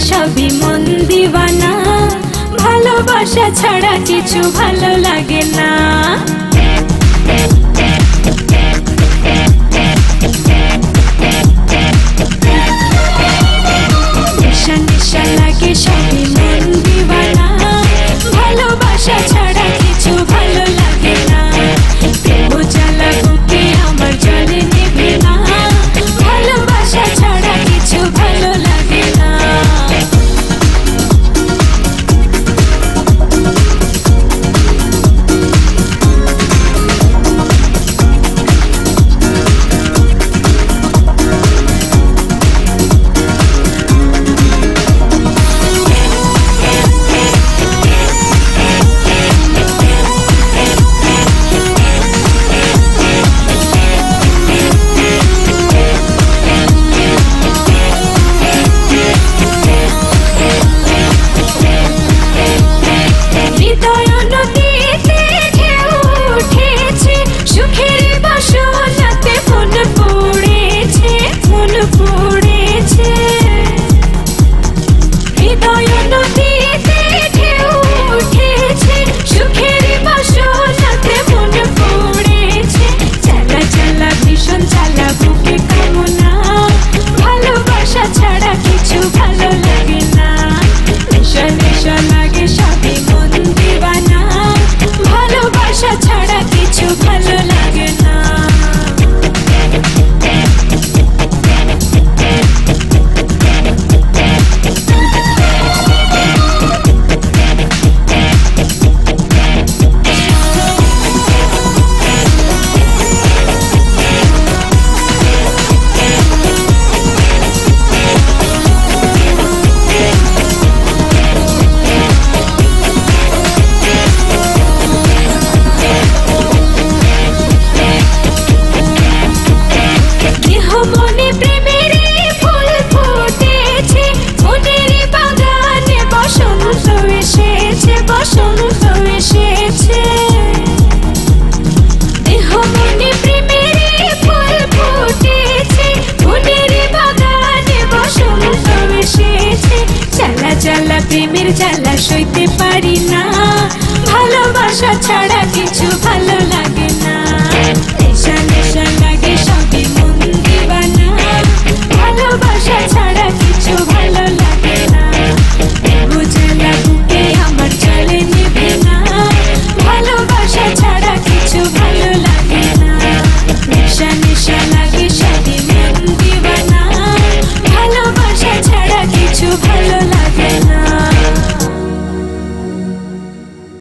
সবই মন দিবানা। ভালোবাসা ছাড়া কিছু ভালো লাগে না। প্রেমের জ্বালা হইতে পারি